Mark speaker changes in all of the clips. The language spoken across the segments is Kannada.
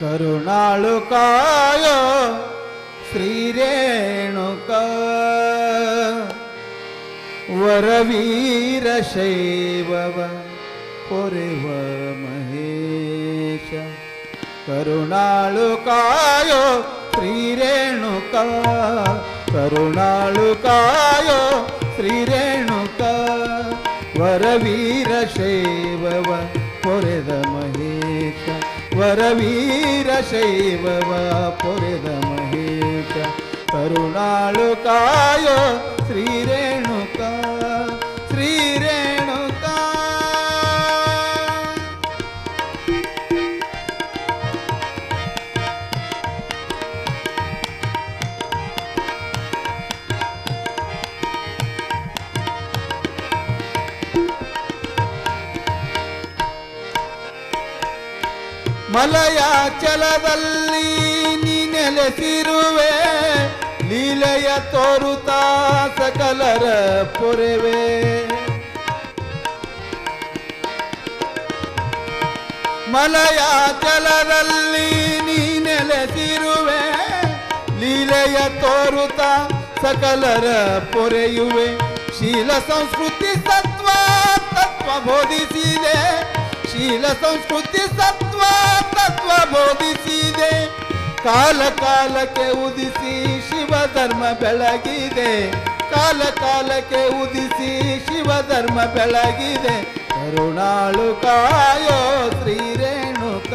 Speaker 1: ಕರುಣಾಳುಕಾಯೋ ಶ್ರೀರೇಣುಕ ವರವೀರ ಶೈವವ ಪೊರೆವ ಮಹೇಶ ಕರುಣಾಳುಕಾಯೋ ಶ್ರೀರೇಣುಕ ಕರುಣಾಳುಕಾಯೋ ಶ್ರೀರೇಣುಕ ವರವೀರ ಶೈವವ ಪೊರೆದ ಮಹೇಶ ವರವೀರ ಶೈವವ ಮಲಯಾಚಲದಲ್ಲಿ ಚಲದಲ್ಲಿ ನೆಲೆಸಿರುವೆ ಲೀಲೆಯ ತೋರುತ್ತಾ ಸಕಲರ ಪೊರೆವೆ. ಮಲಯ ಚಲದಲ್ಲಿ ನೆಲೆಸಿರುವೆ ಲೀಲೆಯ ತೋರುತ್ತಾ ಸಕಲರ ಪೊರೆಯುವೆ. ಶೀಲ ಸಂಸ್ಕೃತಿ ಸತ್ವ ತತ್ವ ಬೋಧಿಸಿದೆ ಶೀಲ ಸಂಸ್ಕೃತಿ ಸತ್ವ, ತತ್ವ ಬೋಧಿಸಿದೆ. ಕಾಲ ಕಾಲಕ್ಕೆ ಉದಿಸಿ ಶಿವ ಧರ್ಮ ಬೆಳಗಿದೆ. ಕಾಲ ಕಾಲಕ್ಕೆ ಉದಿಸಿ ಶಿವ ಧರ್ಮ ಬೆಳಗಿದೆ. ಕರುಣಾಳು ಕಾಯೋ ಶ್ರೀರೇಣುಕ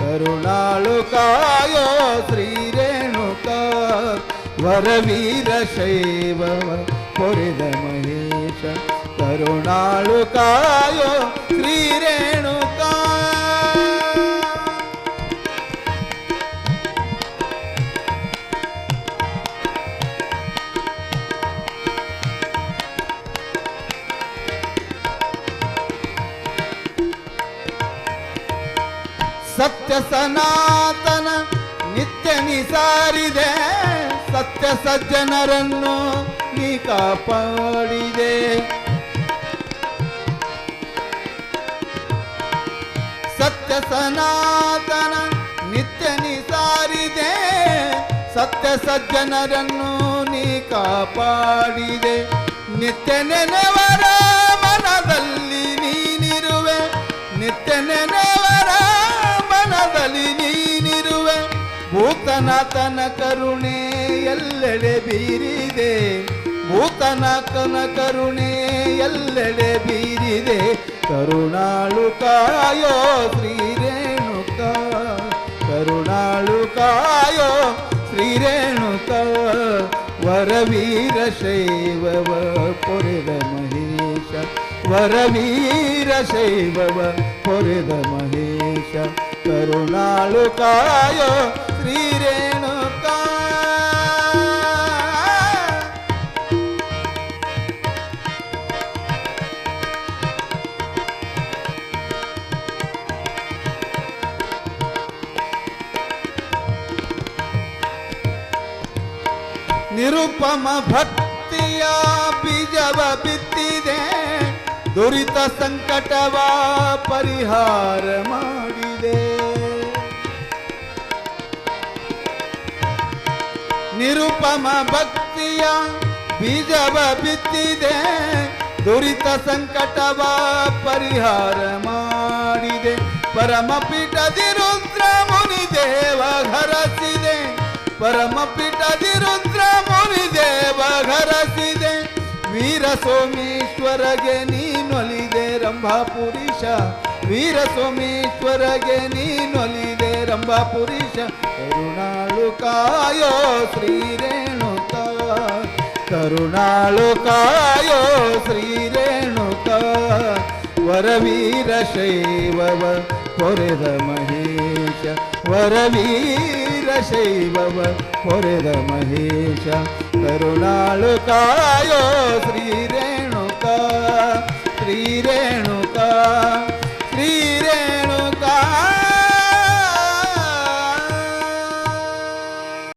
Speaker 1: ಕರುಣಾಳು ಕಾಯೋ ಶ್ರೀರೇಣುಕ ವರವೀರ ಶೈವ ಪೊರೆದ ಮಹೇಶ. ಕರುಣಾಳು ಕಾಯೋ ಶ್ರೀರೇಣುಕ ಸತ್ಯ ಸನಾತನ ನಿತ್ಯ ನಿಸಾರಿದೆ ಸತ್ಯ ಸಜ್ಜನರನ್ನು ನೀ ಕಾಪಾಡಿದೆ. ಸನಾತನ ನಿತ್ಯ ನಿಸಾರಿದೆ. ಸತ್ಯ ಸಜ್ಜನರನ್ನು ನೀ ಕಾಪಾಡಿದೆ. ನಿತ್ಯ ನೆನೆವರ ಮನದಲ್ಲಿ ನೀನಿರುವೆ. ನಿತ್ಯ ನೆನೆವರ ಮನದಲ್ಲಿ ನೀನಿರುವೆ. ಭೂತನಾಥನ ಕರುಣೆ ಎಲ್ಲೆಡೆ ಬೀರಿದೆ. ಭೂತನಾಥನ ಕರುಣೆ ಎಲ್ಲೆಡೆ ಬೀರಿದೆ. ಕರುಣಾಳು ಕಾಯೋ ಶ್ರೀರೇಣುಕ ಕರುಣಾಳು ಕಾಯೋ ಶ್ರೀರೇಣುಕ, ವರವೀರ ಶೈವವ ಪೊರೆದ ಮಹೇಶ, ವರವೀರ ಶೈವವ ಪೊರೆದ ಮಹೇಶ ಕರುಣಾಳು ಕಾಯೋ ಶ್ರೀರೇಣುಕ ನಿರುಪಮ ಭಕ್ತಿಯ ಬೀಜವ ಬಿತ್ತಿದೆ. ದುರಿತ ಸಂಕಟವ ಪರಿಹಾರ ಮಾಡಿದೆ. ನಿರುಪಮ ಭಕ್ತಿಯ ಬೀಜವ ಬಿತ್ತಿದೆ. ದುರಿತ ಸಂಕಟವ ಪರಿಹಾರ ಮಾಡಿದೆ. ಪರಮ ಪೀಠ ರುದ್ರ ಮುನಿ ದೇವ ಪರಮ ಪೀಠ ರುದ್ರ ವೀರ ಸೋಮೇಶ್ವರಗೆ ನೀನೊಲಿದೆ ರಂಭಾಪುರೀಶ ವೀರ ಸೋಮೇಶ್ವರಗೆ ನೀನೊಲಿದೆ ರಂಭಾಪುರೀಶ ಕರುಣಾಳು ಕಾಯೋ ಶ್ರೀರೇಣುಕ ಕರುಣಾಳು ಕಾಯೋ ಶ್ರೀರೇಣುಕ ವರವೀರ ಶೈವವ ಪೊರೆದ ಮಹೇಶ. ವರವೀರ ಶೈವವ ಪೊರೆದ ಮಹೇಶ. ಕರುಣಾಳು ಕಾಯೋ ಶ್ರೀರೇ